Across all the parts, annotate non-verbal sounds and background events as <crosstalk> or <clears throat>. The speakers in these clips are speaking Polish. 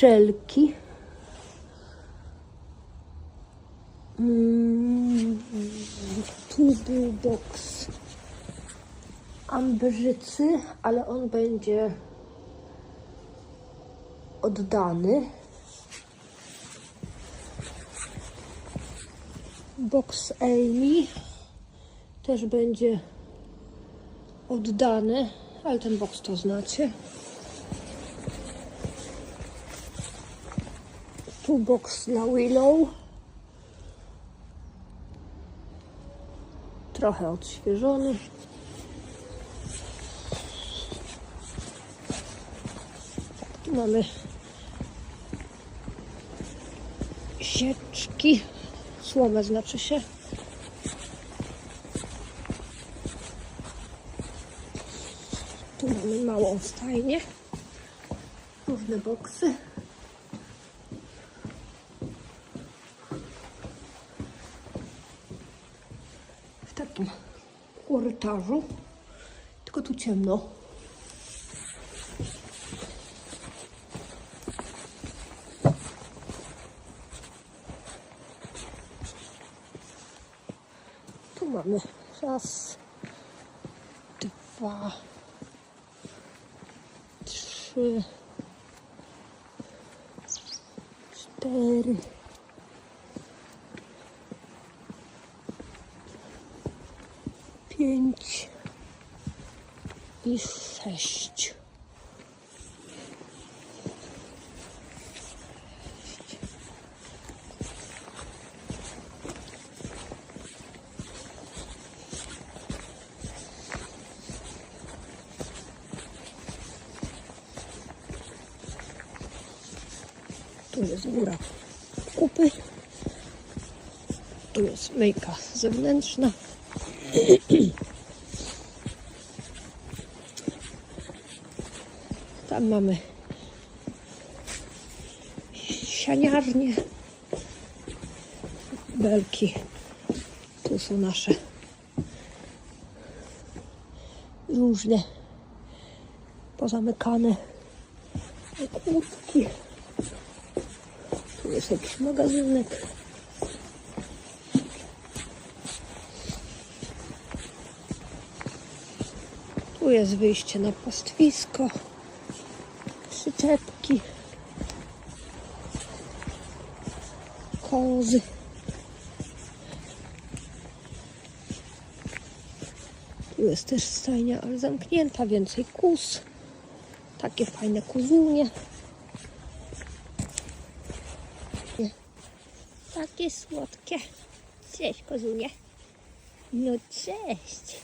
dżelki. Mm, tu był boks amberzycy, ale on będzie oddany. Box Amy też będzie oddany, ale ten box to znacie. Tu box dla Willow. Trochę odświeżony. Mamy sieczki, słomę znaczy się. Tu mamy małą stajnię, różne boksy. W takim korytarzu, tylko tu ciemno. Tu mamy raz, dwa, trzy, cztery, i sześć. Tu jest góra kupy. Tu jest myjka zewnętrzna. <clears throat> Tam mamy sianiarnię. Belki. Tu są nasze różne pozamykane kłódki. Tu jest jakiś magazynek. Tu jest wyjście na pastwisko. Przyczepki. Kozy. Tu jest też stajnia, ale zamknięta. Więcej kus. Takie fajne kuzunie. Takie słodkie. Cześć, kozunie. No cześć.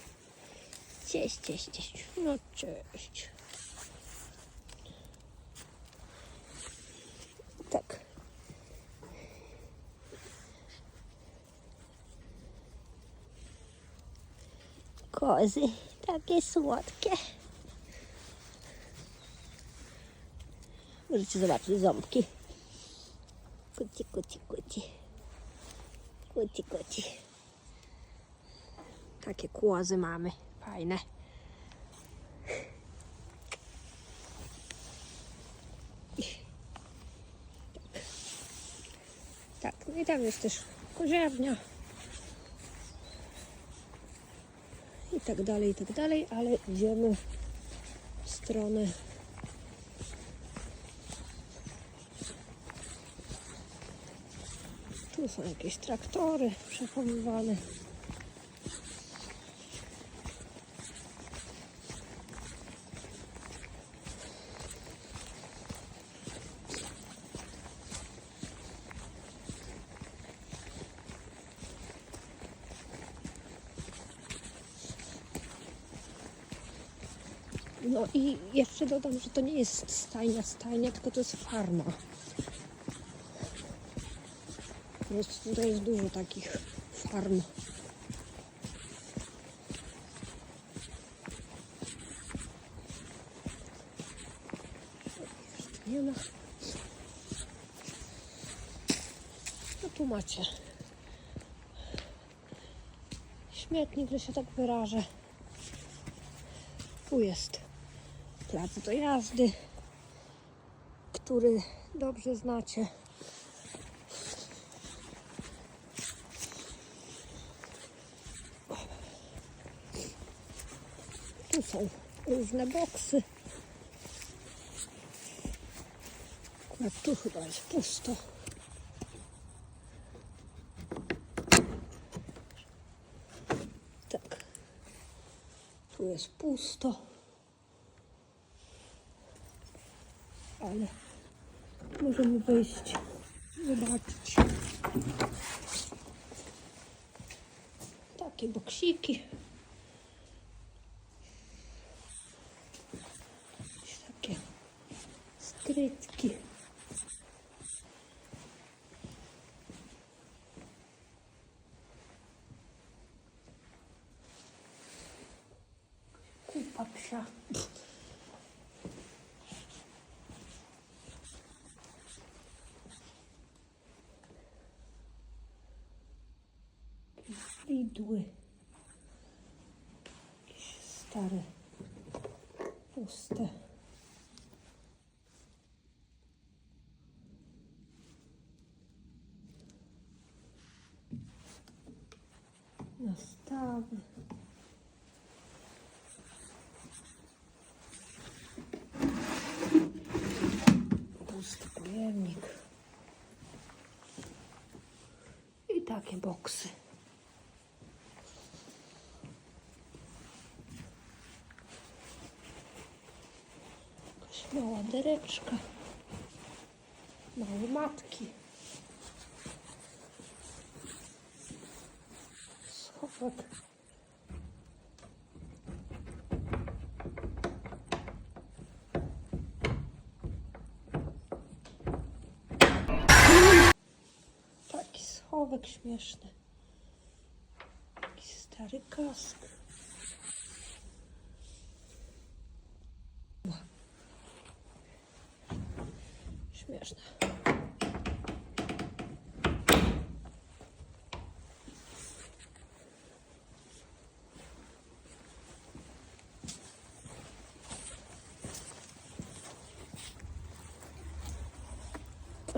Cześć, cześć, cześć. No cześć. Tak. Kozy, takie słodkie. Możecie zobaczyć ząbki. Kuci, kuci, kuci. Kuci, kuci. Takie kłozy mamy. Fajne. Tak, no i tam jest też koziarnia. I tak dalej, i tak dalej, ale idziemy w stronę Tu są jakieś traktory przechowywane. No i jeszcze dodam, że to nie jest stajnia, stajnia, tylko to jest farma. Jest, tutaj jest dużo takich farm. Nie ma. No tu macie śmietnik, że się tak wyrażę. Tu jest plac do jazdy, który dobrze znacie. Tu są różne boksy. Akurat tu chyba jest pusto. Tak. Tu jest pusto. Ale możemy wejść, zobaczyć. Takie boksiki. Takie skrytki. Kupa psia. Nastawy. Pusty pojemnik. I takie boksy. Jakaś mała dereczka. Małe matki. Schowek. Taki schowek śmieszny. Jakiś stary kask. Śmieszne.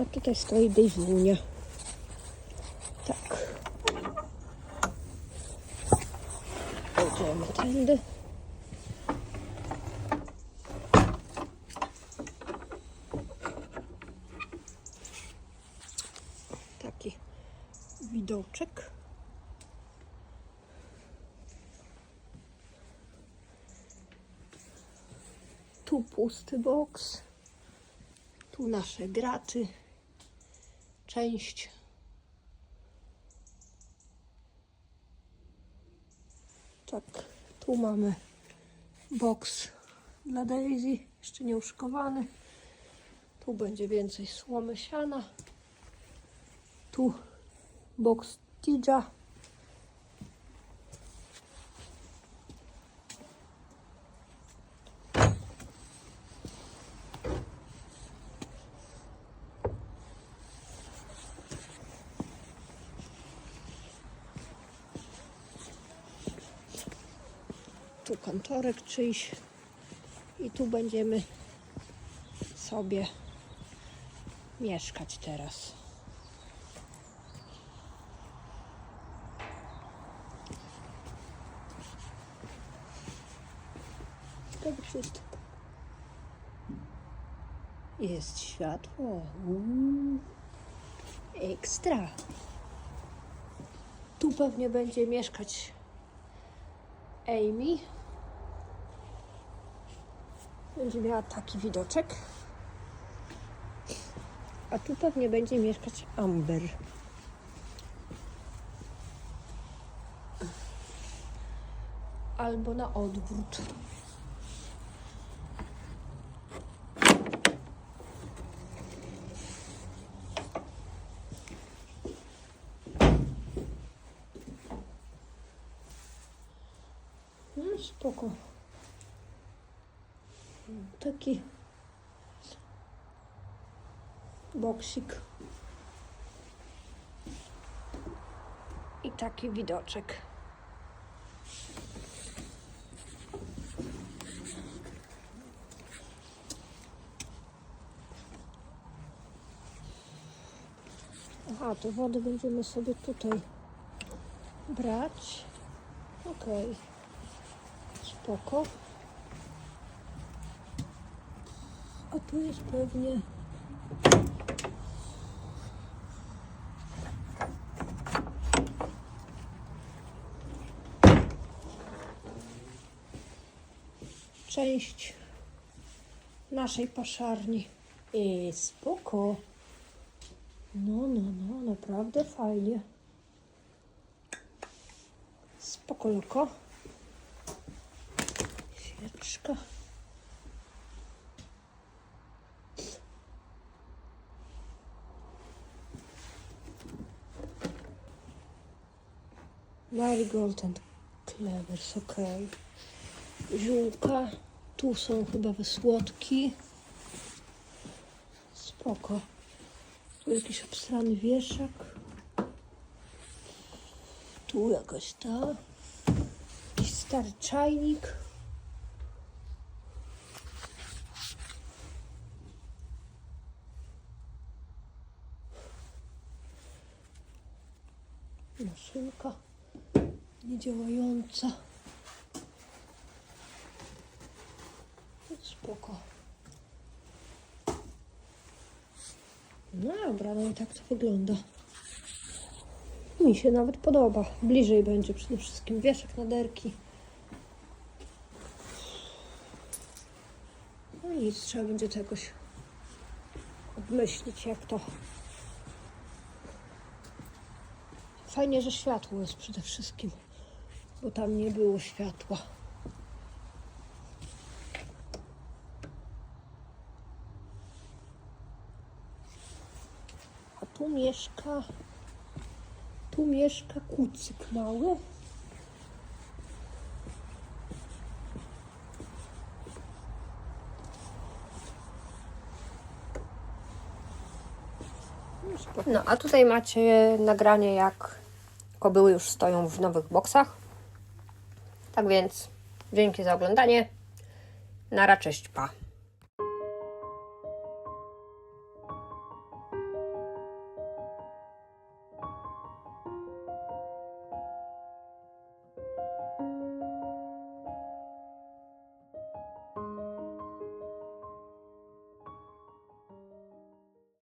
A tutaj stoi Dejwunia. Tak. Idziemy tędy. Taki widoczek. Tu pusty boks. Tu nasze graty. Część. Tak, tu mamy boks dla Daisy, jeszcze nie uszykowany. Tu będzie więcej słomy siana. Tu boks Tidża. Tu kantorek czyjś. I tu będziemy sobie mieszkać teraz. Jest światło. Uuu. Ekstra. Tu pewnie będzie mieszkać Amy. Będzie miała taki widoczek. A tu pewnie będzie mieszkać Amber. Albo na odwrót. No spoko taki boksik i taki widoczek. Aha, to wody będziemy sobie tutaj brać. Okej, okay. spoko. Tu jest pewnie... Część naszej paszarni. I spoko. No, no, no, naprawdę fajnie. Spoko loko. Marigold and Clevers, ok. Ziółka. Tu są chyba wysłodki. Spoko. Tu jakiś obstrany wieszak. Tu jakaś ta. Jakiś stary czajnik. Niedziałająca. Spoko. No dobra, no i tak to wygląda. Mi się nawet podoba. Bliżej będzie przede wszystkim wieszak na derki. No nic, trzeba będzie to jakoś obmyślić, jak to. Fajnie, że światło jest przede wszystkim, bo tam nie było światła. A tu mieszka. Tu mieszka kucyk mały. No, a tutaj macie nagranie, jak kobyły już stoją w nowych boksach. Tak więc, dzięki za oglądanie. Nara, cześć, pa.